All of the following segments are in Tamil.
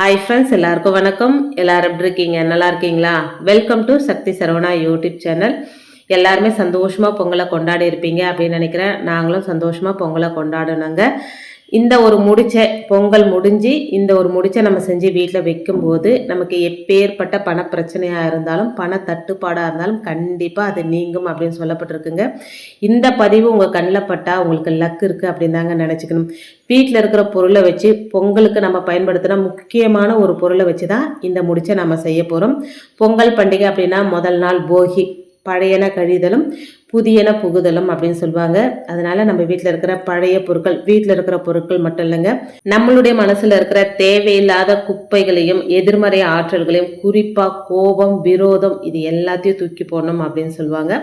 ஹாய் ஃப்ரெண்ட்ஸ் எல்லாருக்கும் வணக்கம். எல்லாரும் எப்படி இருக்கீங்க? நல்லா இருக்கீங்களா? Welcome to Sakthi Saravana YouTube channel எல்லாருமே சந்தோஷமாக பொங்கலை கொண்டாடி இருப்பீங்க அப்படின்னு நினைக்கிறேன். நாங்களும் சந்தோஷமாக பொங்கலை கொண்டாடணுங்க. இந்த ஒரு முடிச்ச பொங்கல் முடிஞ்சு இந்த ஒரு முடிச்சை நம்ம செஞ்சு வீட்டில் வைக்கும்போது நமக்கு எப்பேற்பட்ட பண பிரச்சனையாக இருந்தாலும் பண தட்டுப்பாடாக இருந்தாலும் கண்டிப்பாக அது நீங்கும் அப்படின்னு சொல்லப்பட்டிருக்குங்க. இந்த பதிவு உங்கள் கண்ணில் பட்டால் உங்களுக்கு லக் இருக்குது அப்படின்னு தாங்க நினச்சிக்கணும். வீட்டில் இருக்கிற பொருளை வச்சு பொங்கலுக்கு நம்ம பயன்படுத்தின முக்கியமான ஒரு பொருளை வச்சு தான் இந்த முடிச்சை நம்ம செய்ய போகிறோம் பொங்கல் பண்டிகை அப்படின்னா முதல் நாள் போகி. பழையன கழிதலும் புதியன புகுதலும் அப்படின்னு சொல்லுவாங்க. அதனால நம்ம வீட்டில் இருக்கிற பழைய பொருட்கள் வீட்டில் இருக்கிற பொருட்கள் மட்டும் இல்லைங்க. நம்மளுடைய மனசில் இருக்கிற தேவையில்லாத குப்பைகளையும் எதிர்மறை ஆற்றல்களையும் குறிப்பாக கோபம் விரோதம் இது எல்லாத்தையும் தூக்கி போடணும் அப்படின்னு சொல்லுவாங்க.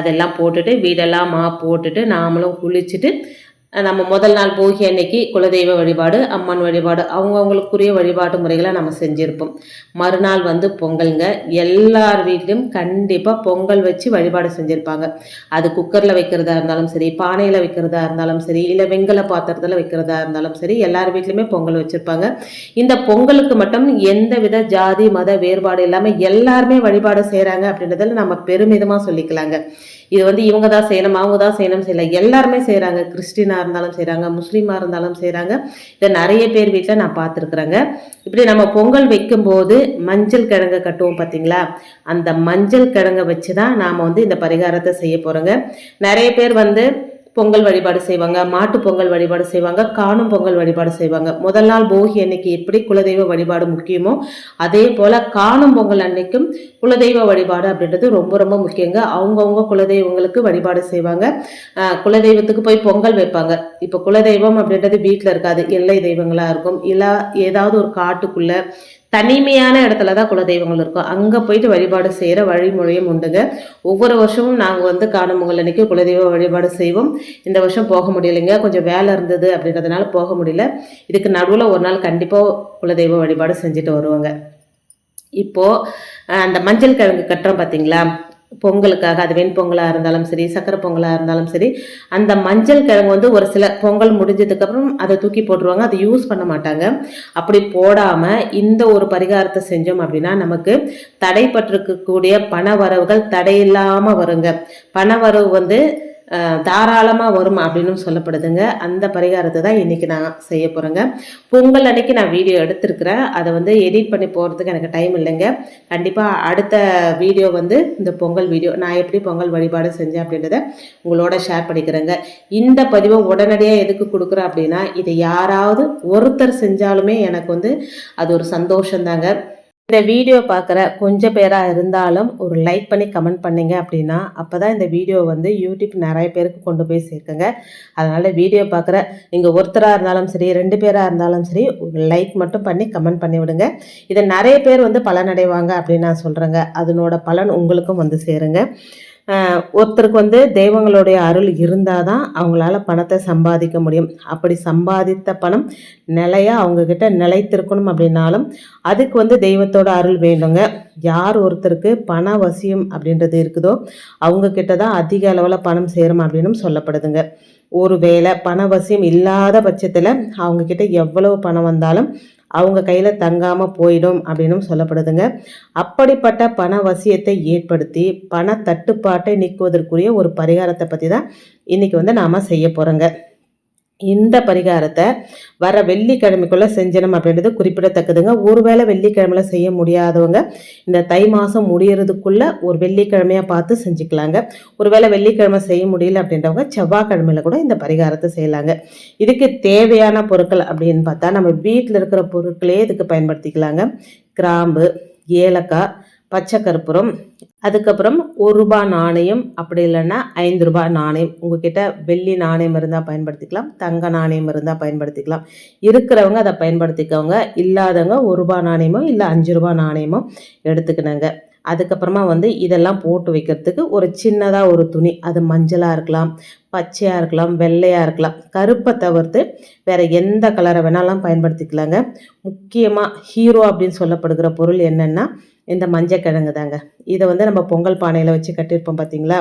அதெல்லாம் போட்டுட்டு வீடெல்லாம் மா போட்டுட்டு நாமளும் குளிச்சுட்டு நம்ம முதல் நாள் போகி அன்னைக்கு குலதெய்வ வழிபாடு அம்மன் வழிபாடு அவங்கவுங்களுக்குரிய வழிபாட்டு முறைகளை நம்ம செஞ்சுருப்போம். மறுநாள் வந்து பொங்கலுங்க. எல்லார் வீட்லேயும் கண்டிப்பாக பொங்கல் வச்சு வழிபாடு செஞ்சுருப்பாங்க. அது குக்கரில் வைக்கிறதா இருந்தாலும் சரி பானையில் வைக்கிறதா இருந்தாலும் சரி இல்லை வெங்கல பாத்திரத்தில் வைக்கிறதா இருந்தாலும் சரி எல்லார் வீட்லேயுமே பொங்கல் வச்சுருப்பாங்க. இந்த பொங்கலுக்கு மட்டும் எந்த வித ஜாதி மத வேறுபாடு இல்லாமல் எல்லாருமே வழிபாடு செய்கிறாங்க அப்படின்றதில் நம்ம பெருமிதமாக சொல்லிக்கலாங்க. இது வந்து இவங்க தான் செய்யணும் அவங்க தான் செய்யணும் செய்யல. எல்லாருமே செய்கிறாங்க கிறிஸ்டினாக இருந்தாலும் செய்கிறாங்க முஸ்லீமாக இருந்தாலும் செய்கிறாங்க இதை நிறைய பேர் வீட்டில் நான் பார்த்துருக்குறேங்க. இப்படி நம்ம பொங்கல் வைக்கும்போது மஞ்சள் கிழங்கு கட்டுவோம் பார்த்தீங்களா அந்த மஞ்சள் கிழங்கை வச்சு தான் நாம் வந்து இந்த பரிகாரத்தை செய்ய போகிறோங்க நிறைய பேர் வந்து பொங்கல் வழிபாடு செய்வாங்க மாட்டு பொங்கல் வழிபாடு செய்வாங்க காணும் பொங்கல் வழிபாடு செய்வாங்க. முதல் நாள் போகி அன்னைக்கு எப்படி குலதெய்வ வழிபாடு முக்கியமோ அதே போல் காணும் பொங்கல் அன்னைக்கும் குலதெய்வ வழிபாடு அப்படின்றது ரொம்ப ரொம்ப முக்கியங்க. அவங்கவுங்க குலதெய்வங்களுக்கு வழிபாடு செய்வாங்க. குலதெய்வத்துக்கு போய் பொங்கல் வைப்பாங்க. இப்போ குலதெய்வம் அப்படின்றது வீட்டில் இருக்காது. எல்லை தெய்வங்களாக இருக்கும். இல்லை ஏதாவது ஒரு காட்டுக்குள்ளே தனிமையான இடத்துல தான் குலதெய்வங்கள் இருக்கும். அங்கே போயிட்டு வழிபாடு செய்கிற வழிமுறையும் உண்டுங்க. ஒவ்வொரு வருஷமும் நாங்கள் வந்து காணும் பொங்கல் அன்னைக்கு குலதெய்வ வழிபாடு செய்வோம். இந்த வருஷம் போக முடியலைங்க. கொஞ்சம் வேலை இருந்தது அப்படின்றதுனால போக முடியல. இதுக்கு நடுவில் ஒரு நாள் கண்டிப்பாக குலதெய்வ வழிபாடு செஞ்சுட்டு வருவாங்க. இப்போது அந்த மஞ்சள் கிழங்கு கட்டுறோம் பார்த்தீங்களா பொங்கலுக்காக அது வெண்பொங்கலாக இருந்தாலும் சரி சக்கரை பொங்கலாக இருந்தாலும் சரி அந்த மஞ்சள் கிழங்கு வந்து ஒரு சில பொங்கல் முடிஞ்சதுக்கப்புறம் அதை தூக்கி போட்டுருவாங்க. அதை யூஸ் பண்ண மாட்டாங்க. அப்படி போடாமல் இந்த ஒரு பரிகாரத்தை செஞ்சோம் அப்படின்னா நமக்கு தடைப்பட்டிருக்கக்கூடிய பண வரவுகள் தடையில்லாமல் வருங்க. பண வரவு வந்து தாராளமாக வரும் அப்படின்னு சொல்லப்படுதுங்க. அந்த பரிகாரத்தை தான் இன்றைக்கி நான் செய்ய போகிறேங்க பொங்கல் அன்னைக்கு நான் வீடியோ எடுத்திருக்கிறேன். அதை வந்து எடிட் பண்ணி போகிறதுக்கு எனக்கு டைம் இல்லைங்க. கண்டிப்பாக அடுத்த வீடியோ வந்து இந்த பொங்கல் வீடியோ நான் எப்படி பொங்கல் வழிபாடு செஞ்சேன் அப்படின்றத உங்களோட ஷேர் பண்ணிக்கிறேங்க. இந்த பதிவை உடனடியாக எதுக்கு கொடுக்குறேன் அப்படின்னா இதை யாராவது ஒருத்தர் செஞ்சாலுமே எனக்கு வந்து அது ஒரு சந்தோஷந்தாங்க இந்த வீடியோ பார்க்குற கொஞ்சம் பேராக இருந்தாலும் ஒரு லைக் பண்ணி கமெண்ட் பண்ணிங்க அப்படின்னா அப்போ தான் இந்த வீடியோ வந்து யூடியூப் நிறைய பேருக்கு கொண்டு போய் சேர்க்குங்க. அதனால் வீடியோ பார்க்குற நீங்கள் ஒருத்தராக இருந்தாலும் சரி ரெண்டு பேராக இருந்தாலும் சரி ஒரு லைக் மட்டும் பண்ணி கமெண்ட் பண்ணி விடுங்க. இதை நிறைய பேர் வந்து பலனடைவாங்க அப்படின்னு நான் சொல்கிறேங்க அதனோட பலன் உங்களுக்கும் வந்து சேருங்க. ஒருத்தருக்கு வந்து தெய்வங்களுடைய அருள் இருந்தால் தான் அவங்களால பணத்தை சம்பாதிக்க முடியும். அப்படி சம்பாதித்த பணம் நிலையாக அவங்கக்கிட்ட நிலைத்திருக்கணும் அப்படின்னாலும் அதுக்கு வந்து தெய்வத்தோட அருள் வேண்டுங்க. யார் ஒருத்தருக்கு பண வசியம் அப்படின்றது இருக்குதோ அவங்கக்கிட்ட தான் அதிக அளவில் பணம் சேரும் அப்படின்னும் சொல்லப்படுதுங்க. ஒரு வேளை பணவசியம் இல்லாத பட்சத்தில் அவங்கக்கிட்ட எவ்வளவு பணம் வந்தாலும் அவங்க கையில் தங்காமல் போயிடும் அப்படின்னு சொல்லப்படுதுங்க. அப்படிப்பட்ட பண வசியத்தை ஏற்படுத்தி பண தட்டுப்பாட்டை நீக்குவதற்குரிய ஒரு பரிகாரத்தை பற்றி தான் இன்றைக்கி வந்து நாம் செய்ய போகிறோங்க இந்த பரிகாரத்தை வர வெள்ளிக்கிழமைக்குள்ளே செஞ்சணும் அப்படின்றது குறிப்பிடத்தக்கதுங்க. ஒருவேளை வெள்ளிக்கிழமையில் செய்ய முடியாதவங்க இந்த தை மாதம் முடியறதுக்குள்ள ஒரு வெள்ளிக்கிழமையாக பார்த்து செஞ்சுக்கலாங்க. ஒருவேளை வெள்ளிக்கிழமை செய்ய முடியல அப்படின்றவங்க செவ்வாய்க்கிழமையில் கூட இந்த பரிகாரத்தை செய்யலாங்க. இதுக்கு தேவையான பொருட்கள் அப்படின்னு பார்த்தா நம்ம வீட்டில் இருக்கிற பொருட்களே இதுக்கு பயன்படுத்திக்கலாங்க. கிராம்பு ஏலக்காய் பச்சை கற்பூரம் அதுக்கப்புறம் ஒரு ரூபாய் நாணயம் அப்படி இல்லைன்னா ஐந்து ரூபாய் நாணயம். உங்ககிட்ட வெள்ளி நாணயம் இருந்தால் பயன்படுத்திக்கலாம் தங்க நாணயம் இருந்தால் பயன்படுத்திக்கலாம். இருக்கிறவங்க அதை பயன்படுத்திக்கவங்க இல்லாதவங்க ஒரு ரூபாய் நாணயமோ இல்லை அஞ்சு ரூபா நாணயமோ எடுத்துக்கினாங்க அதுக்கப்புறமா வந்து இதெல்லாம் போட்டு வைக்கிறதுக்கு ஒரு சின்னதாக ஒரு துணி. அது மஞ்சளாக இருக்கலாம் பச்சையாக இருக்கலாம் வெள்ளையாக இருக்கலாம். கருப்பை தவிர்த்து வேறு எந்த கலரை வேணாலும் பயன்படுத்திக்கலாங்க. முக்கியமாக ஹீரோ அப்படின்னு சொல்லப்படுகிற பொருள் என்னென்னா இந்த மஞ்சக்கிழங்கு தாங்க இதை வந்து நம்ம பொங்கல் பானையில் வச்சு கட்டியிருப்போம் பார்த்தீங்களா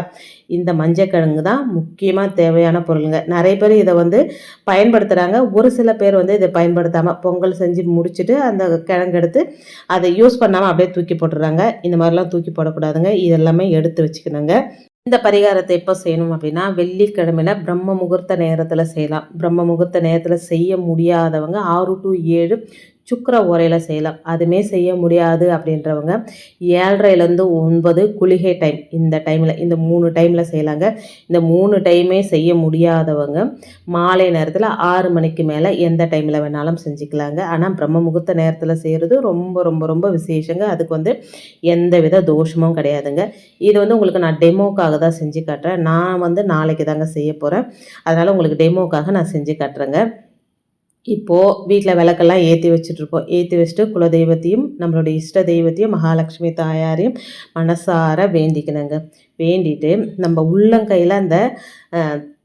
இந்த மஞ்சக்கிழங்கு தான் முக்கியமாக தேவையான பொருளுங்க. நிறைய பேர் இதை வந்து பயன்படுத்துகிறாங்க ஒரு சில பேர் வந்து இதை பயன்படுத்தாமல் பொங்கல் செஞ்சு முடிச்சுட்டு அந்த கிழங்கு எடுத்து அதை யூஸ் பண்ணாமல் அப்படியே தூக்கி போட்டுடுறாங்க. இந்த மாதிரிலாம் தூக்கி போடக்கூடாதுங்க. இதெல்லாமே எடுத்து வச்சுக்கணுங்க. இந்த பரிகாரத்தை எப்போ செய்யணும் அப்படின்னா வெள்ளிக்கிழமையில் பிரம்ம முகூர்த்த நேரத்தில் செய்யலாம். பிரம்ம முகூர்த்த நேரத்தில் செய்ய முடியாதவங்க ஆறு டு ஏழு சுக்கர உரையில் செய்யலாம். அதுவுமே செய்ய முடியாது அப்படின்றவங்க ஏழரைலேருந்து ஒன்பது குளிகை டைம் இந்த டைமில் இந்த மூணு டைமில் செய்யலாங்க. இந்த மூணு டைமே செய்ய முடியாதவங்க மாலை நேரத்தில் ஆறு மணிக்கு மேலே எந்த டைமில் வேணாலும் செஞ்சுக்கலாங்க. ஆனால் பிரம்ம முகூர்த்த நேரத்தில் செய்கிறது ரொம்ப ரொம்ப ரொம்ப விசேஷங்க. அதுக்கு வந்து எந்த வித தோஷமும் கிடையாதுங்க. இது வந்து உங்களுக்கு நான் டெமோக்காக தான் செஞ்சு காட்டுறேன். நான் வந்து நாளைக்கு தாங்க செய்ய போகிறேன் அதனால் உங்களுக்கு டெமோக்காக நான் செஞ்சு காட்டுறேங்க. இப்போது வீட்டில் விளக்கெல்லாம் ஏற்றி வச்சுட்ருக்கோம் ஏற்றி வச்சுட்டு குலதெய்வத்தையும் நம்மளுடைய இஷ்ட தெய்வத்தையும் மகாலட்சுமி தாயாரையும் மனசார வேண்டிக்கணுங்க. வேண்டிட்டு நம்ம உள்ளங்கையில் அந்த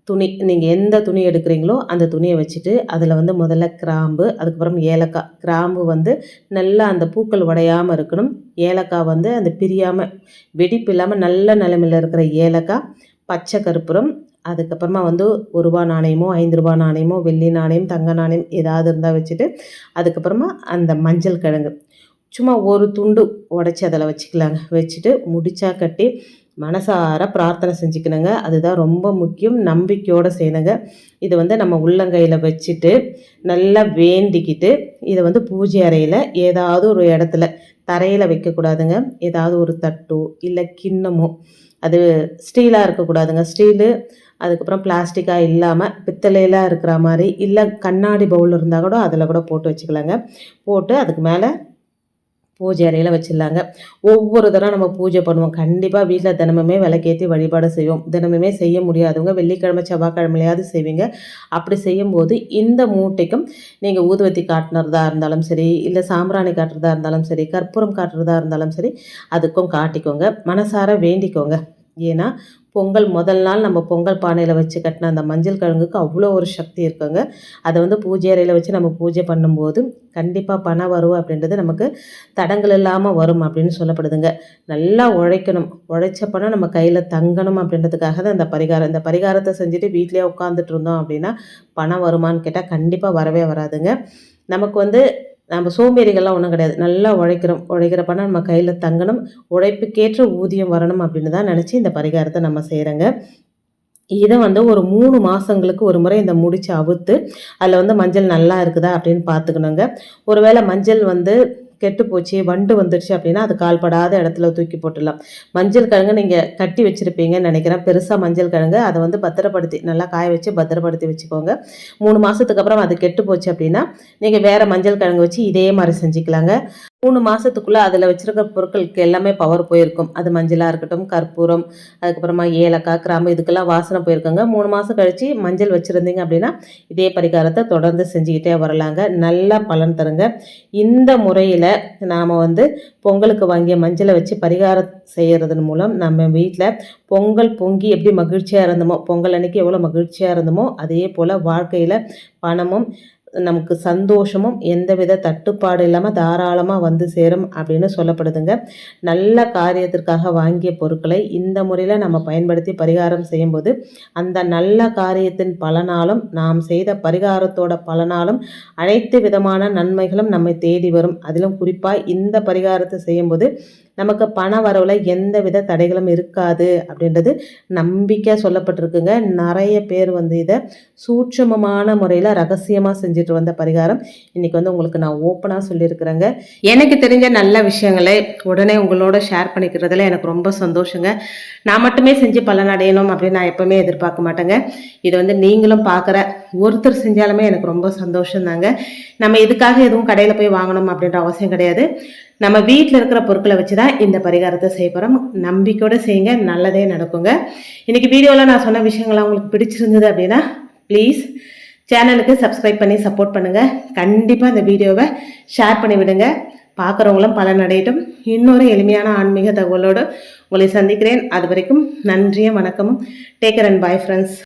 துணி நீங்கள் எந்த துணி எடுக்கிறீங்களோ அந்த துணியை வச்சுட்டு அதில் வந்து முதல்ல கிராம்பு அதுக்கப்புறம் ஏலக்காய். கிராம்பு வந்து நல்லா அந்த பூக்கள் உடையாமல் இருக்கணும். ஏலக்காய் வந்து அந்த பிரியாமல் வெடிப்பு இல்லாமல் நல்ல நிலமையில் இருக்கிற ஏலக்காய் பச்சை கருப்புரம் அதுக்கப்புறமா வந்து ஒரு ரூபா நாணயமோ ஐந்து ரூபா நாணயமோ வெள்ளி நாணயம் தங்க நாணயம் ஏதாவது இருந்தால் வச்சுட்டு அதுக்கப்புறமா அந்த மஞ்சள் கிழங்கு. சும்மா ஒரு துண்டு உடச்சி அதில் வச்சுக்கலாங்க. வச்சுட்டு முடிச்சா கட்டி மனசார பிரார்த்தனை செஞ்சுக்கணுங்க. அதுதான் ரொம்ப முக்கியம். நம்பிக்கையோடு செய்யணுங்க. இதை வந்து நம்ம உள்ளங்கையில் வச்சுட்டு நல்லா வேண்டிக்கிட்டு இதை வந்து பூஜை அறையில் ஏதாவது ஒரு இடத்துல தரையில் வைக்கக்கூடாதுங்க. ஏதாவது ஒரு தட்டோ இல்லை கிண்ணமோ அது ஸ்டீலாக இருக்கக்கூடாதுங்க. ஸ்டீலு அதுக்கப்புறம் பிளாஸ்டிக்காக இல்லாமல் பித்தளையெல்லாம் இருக்கிற மாதிரி இல்லை கண்ணாடி பவுல் இருந்தால் கூட அதில் கூட போட்டு வச்சுக்கலாங்க. போட்டு அதுக்கு மேலே பூஜை அறையில் வச்சிடலாங்க ஒவ்வொரு தடவை நம்ம பூஜை பண்ணுவோம். கண்டிப்பாக வீட்டில் தினமுமே விளக்கேற்றி வழிபாடு செய்வோம். தினமுமே செய்ய முடியாதவங்க வெள்ளிக்கிழமை செவ்வாய்க்கிழமையாவது செய்வீங்க. அப்படி செய்யும்போது இந்த மூட்டைக்கும் நீங்கள் ஊதுவத்தி காட்டுனதா இருந்தாலும் சரி இல்லை சாம்பிராணி காட்டுறதா இருந்தாலும் சரி கற்பூரம் காட்டுறதா இருந்தாலும் சரி அதுக்கும் காட்டிக்கோங்க. மனசார வேண்டிக்கோங்க. ஏன்னா பொங்கல் முதல் நாள் நம்ம பொங்கல் பானையில் வச்சு கட்டின அந்த மஞ்சள் கிழங்குக்கு அவ்வளோ ஒரு சக்தி இருக்குங்க. அதை வந்து பூஜை அறையில் வச்சு நம்ம பூஜை பண்ணும்போது கண்டிப்பாக பணம் வரும் அப்படின்றது நமக்கு தடங்கள் இல்லாமல் வரும் அப்படின்னு சொல்லப்படுதுங்க. நல்லா உழைக்கணும். உழைச்ச பணம் நம்ம கையில் தங்கணும் அப்படின்றதுக்காக தான் இந்த பரிகாரம். இந்த பரிகாரத்தை செஞ்சுட்டு வீட்லேயே உட்காந்துட்டு இருந்தோம் அப்படின்னா பணம் வருமானு கேட்டால் கண்டிப்பாக வரவே வராதுங்க. நமக்கு வந்து நம்ம சோம்பேறிகள்லாம் ஒன்றும் கிடையாது. நல்லா உழைக்கிறோம். உழைக்கிறப்பனா நம்ம கையில் தங்கணும். உழைப்புக்கேற்ற ஊதியம் வரணும் அப்படின்னு தான் நினச்சி இந்த பரிகாரத்தை நம்ம செய்கிறோங்க இதை வந்து ஒரு மூணு மாதங்களுக்கு ஒரு முறை இந்த முடிச்சு அவுத்து அதில் வந்து மஞ்சள் நல்லா இருக்குதா அப்படின்னு பார்த்துக்கணுங்க. ஒருவேளை மஞ்சள் வந்து கெட்டு போச்சு வண்டு வந்துடுச்சு அப்படின்னா அது கால்படாத இடத்துல தூக்கி போட்டுடலாம். மஞ்சள் கிழங்கு நீங்கள் கட்டி வச்சுருப்பீங்கன்னு நினைக்கிறேன். பெருசாக மஞ்சள் கிழங்கு அதை வந்து பத்திரப்படுத்தி நல்லா காய வச்சு பத்திரப்படுத்தி வச்சுக்கோங்க. மூணு மாதத்துக்கு அப்புறம் அது கெட்டு போச்சு அப்படின்னா நீங்கள் வேறு மஞ்சள் கிழங்கு வச்சு இதே மாதிரி செஞ்சுக்கலாங்க. மூணு மாதத்துக்குள்ளே அதில் வச்சுருக்க பொருட்களுக்கு எல்லாமே பவர் போயிருக்கும். அது மஞ்சளாக இருக்கட்டும் கற்பூரம் அதுக்கப்புறமா ஏலக்காய் கிராம்பு இதுக்கெல்லாம் வாசனை போயிருக்கோங்க. மூணு மாதம் கழித்து மஞ்சள் வச்சுருந்தீங்க அப்படின்னா இதே பரிகாரத்தை தொடர்ந்து செஞ்சுக்கிட்டே வரலாங்க. நல்லா பலன் தருங்க. இந்த முறையில் நாம் வந்து பொங்கலுக்கு வாங்கிய மஞ்சளை வச்சு பரிகாரம் செய்கிறதன் மூலம் நம்ம வீட்டில் பொங்கல் பொங்கி எப்படி மகிழ்ச்சியாக இருந்தோமோ பொங்கல் அன்னைக்கு எவ்வளோ மகிழ்ச்சியாக இருந்தோமோ அதே போல் வாழ்க்கையில் பணமும் நமக்கு சந்தோஷமும் எந்தவித தட்டுப்பாடு இல்லாமல் தாராளமாக வந்து சேரும் அப்படின்னு சொல்லப்படுதுங்க. நல்ல காரியத்திற்காக வாங்கிய பொருட்களை இந்த முறையில் நம்ம பயன்படுத்தி பரிகாரம் செய்யும்போது அந்த நல்ல காரியத்தின் பலனாலும் நாம் செய்த பரிகாரத்தோட பலனாலும் அனைத்து விதமான நன்மைகளும் நம்மை தேடி வரும். அதிலும் குறிப்பாக இந்த பரிகாரத்தை செய்யும்போது நமக்கு பண வரவில் எந்த வித தடைகளும் இருக்காது அப்படின்றது நம்பிக்கை சொல்லப்பட்டிருக்குங்க. நிறைய பேர் வந்து இதை சூட்சமமான முறையில் ரகசியமாக செஞ்சுட்டு வந்த பரிகாரம். இன்றைக்கி வந்து உங்களுக்கு நான் ஓப்பனாக சொல்லியிருக்கிறேங்க. எனக்கு தெரிஞ்ச நல்ல விஷயங்களை உடனே உங்களோட ஷேர் பண்ணிக்கிறதுல எனக்கு ரொம்ப சந்தோஷங்க. நான் மட்டுமே செஞ்சு பலனடையணும் அப்படின்னு நான் எப்போவுமே எதிர்பார்க்க மாட்டேங்க. இது வந்து நீங்களும் பார்க்குற ஒருத்தர் செஞ்சாலுமே எனக்கு ரொம்ப சந்தோஷம் தாங்க நம்ம இதுக்காக எதுவும் கடையில் போய் வாங்கணும் அப்படின்ற அவசியம் கிடையாது. நம்ம வீட்டில் இருக்கிற பொருட்களை வச்சு தான் இந்த பரிகாரத்தை செய்ய போகிறோம் நம்பிக்கையோடு செய்யுங்க நல்லதே நடக்குங்க. இன்றைக்கி வீடியோவில் நான் சொன்ன விஷயங்கள்லாம் உங்களுக்கு பிடிச்சிருந்தது அப்படின்னா ப்ளீஸ் சேனலுக்கு சப்ஸ்கிரைப் பண்ணி சப்போர்ட் பண்ணுங்கள் கண்டிப்பாக இந்த வீடியோவை ஷேர் பண்ணி விடுங்க. பார்க்குறவங்களும் பலன் இன்னொரு எளிமையான ஆன்மீக தகவலோடு உங்களை சந்திக்கிறேன். அது வரைக்கும் நன்றியும் வணக்கமும். Taker and bye friends